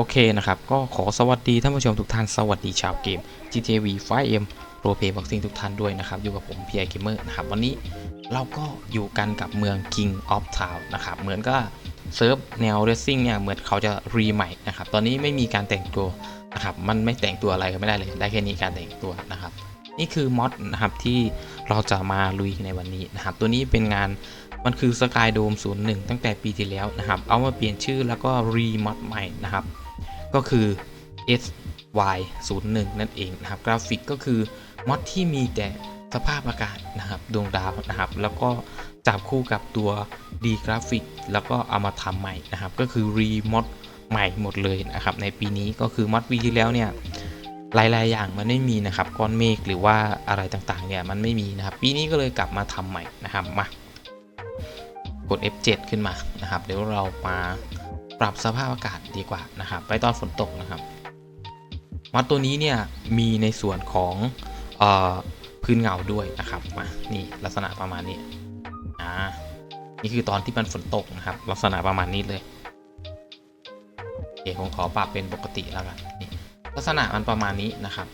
โอเคนะครับ ก็ขอสวัสดีท่านผู้ชมทุกท่าน สวัสดีชาวเกม GTV 5M Pro Play Boxing ทุกท่านด้วยนะครับ อยู่กับผม PI Gamer นะครับ วันนี้เราก็อยู่กันกับเมือง King of Town นะครับ เหมือนก็เซิร์ฟแนว Racing เนี่ย เหมือนเขาจะรีใหม่นะครับ ตอนนี้ไม่มีการแต่งตัวนะครับ มันไม่แต่งตัวอะไรก็ไม่ได้เลย ได้แค่นี้การแต่งตัวนะครับ นี่คือมอดนะครับที่เราจะมาลุยในวันนี้นะครับ ตัวนี้เป็นงานมันคือ Sky Dome 01 ตั้งแต่ปีที่แล้วนะครับ เอามาเปลี่ยนชื่อแล้วก็รีมอดใหม่นะครับ ก็คือ SY 0 1 นั่นเองนะครับ กราฟิกก็คือมอดที่มีแต่สภาพอากาศนะครับดวงดาวนะครับ แล้วก็จับคู่กับตัวดีกราฟิก แล้วก็เอามาทำใหม่นะครับ ก็คือรีมอดใหม่หมดเลยนะครับ ในปีนี้ก็คือมอดปีที่แล้วเนี่ยหลาย ๆ อย่างมันไม่มีนะครับก้อนเมฆหรือว่าอะไรต่างๆเนี่ยมันไม่มีนะครับ ปีนี้ก็เลยกลับมาทำใหม่นะครับมากด F7 ขึ้นมานะครับ เดี๋ยวเรามา ปรับสภาพอากาศดีกว่านะครับไปตอนฝนตกนะครับมอดตัวนี้เนี่ยมีในส่วนของออพื้นเงาด้วยนะครับมานี่ลักษณะประมาณนี้อ่านี่คือตอนที่มันฝนตกนะครับ ลักษณะประมาณนี้เลยโอเคผมขอปรับเป็นปกติแล้วกันนี่ลักษณะมันประมาณนี้นะครับ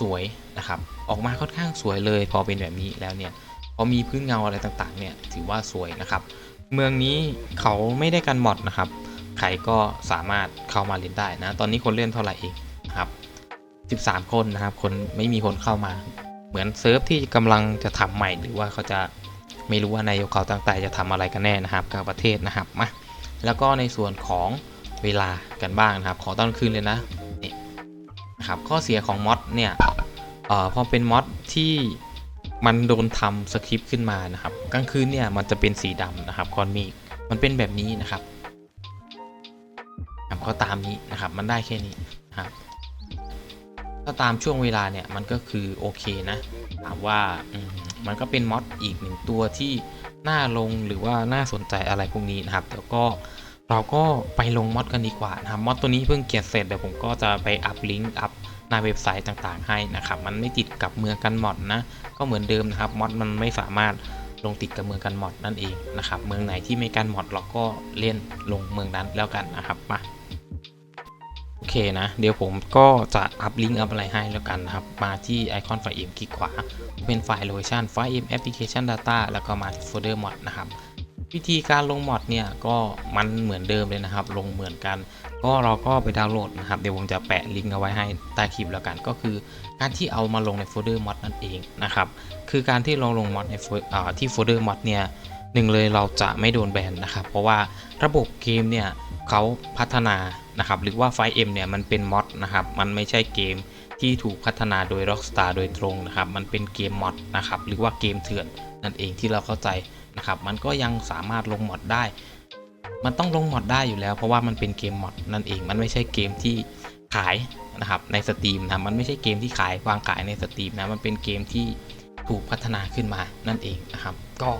สวยนะครับ ออกมาค่อนข้างสวยเลย พอเป็นแบบนี้แล้วเนี่ยพอมีพื้นเงาอะไรต่างๆ เนี่ยถือว่าสวยนะครับ เมืองนี้เขาไม่ได้กันหมอดนะครับ ใครก็สามารถเข้ามาเล่นได้นะ ตอนนี้คนเล่นเท่าไหร่เองครับ 13 คนนะครับ คนไม่มีคนเข้ามา เหมือนเซิร์ฟที่กำลังจะทำใหม่ หรือว่าเขาจะไม่รู้ว่านายกเขาตั้งใจจะทำอะไรกันแน่นะครับกับประเทศนะครับมาแล้วก็ในส่วนของเวลากันบ้างนะครับ ขอต้อนคืนเลยนะนี่นะครับข้อเสียของมอดเนี่ยเอ่อพอเป็นมอดที่มันโดนทำสคริปต์ขึ้นมานะครับกลางคืนเนี่ยมันจะเป็นสีดำนะครับคอนมีมันเป็นแบบนี้นะครับ ก็ตามนี้นะครับ มันได้แค่นี้ครับ ถ้าตามช่วงเวลาเนี่ยมันก็คือโอเคนะถามว่ามมันก็เป็นมอดอีกหนึ่งตัวที่น่าลงหรือว่าน่าสนใจอะไรพวกนี้นะครับเดี๋ยวก็เราก็ไปลงมอดกันดีกว่านะครับมอดตัวนี้เพิ่งเขียนเสร็จเดี๋ยวผมก็จะไปอัพลิงก์อัพหน้าเว็บไซต์ต่างๆ ให้นะครับมันไม่ติดกับเมืองกันมอดนะก็เหมือนเดิมนะครับมอดมันไม่สามารถลงติดกับเมืองกันมอดนั่นเองนะครับเมืองไหนที่ไม่กันมอดเราก็เล่นลงเมืองนั้นแล้วกันนะครับมา นะ เดี๋ยวผมก็จะอัพลิงก์อัพอะไรให้แล้วกันนะครับ มาที่ไอคอนไฟล์เอ็มคลิกขวา เป็นไฟล์ location ไฟล์ m application data แล้วก็มาที่โฟลเดอร์มอดนะครับวิธีการลงมอดเนี่ยก็มันเหมือนเดิมเลยนะครับ ลงเหมือนกัน ก็เราก็ไปดาวน์โหลดนะครับ เดี๋ยวผมจะแปะลิงก์เอาไว้ให้ใต้คลิปแล้วกัน ก็คือการที่เอามาลงในโฟลเดอร์มอดนั่นเองนะครับ คือการที่เราลงมอดในที่โฟลเดอร์มอดเนี่ย หนึ่งเลยเราจะไม่โดนแบนนะครับ เพราะว่าระบบเกมเนี่ยเขาพัฒนานะครับ หรือว่าไฟเอ็มเนี่ยมันเป็นมอดนะครับ มันไม่ใช่เกมที่ถูกพัฒนาโดย Rockstar โดยตรงนะครับ มันเป็นเกมมอดนะครับ หรือว่าเกมเถื่อนนั่นเองที่เราเข้าใจนะครับ มันก็ยังสามารถลงมอดได้ มันต้องลงมอดได้อยู่แล้ว เพราะว่ามันเป็นเกมมอดนั่นเอง มันไม่ใช่เกมที่ขายนะครับในสตรีมนะ มันไม่ใช่เกมที่ขายวางขายในสตรีมนะ มันเป็นเกมที่ ถูกพัฒนาขึ้นมานั่นเองนะครับ ก็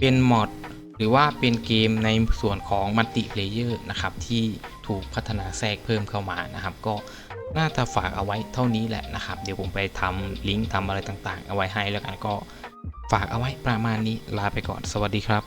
เป็นมอดหรือว่าเป็นเกมในส่วนของมัลติเพลเยอร์นะครับที่ถูกพัฒนาแทรกเพิ่มเข้ามานะครับ ก็น่าจะฝากเอาไว้เท่านี้แหละนะครับ เดี๋ยวผมไปทำลิงก์ทำอะไรต่างๆ เอาไว้ให้แล้วกันก็ฝากเอาไว้ประมาณนี้ลาไปก่อนสวัสดีครับ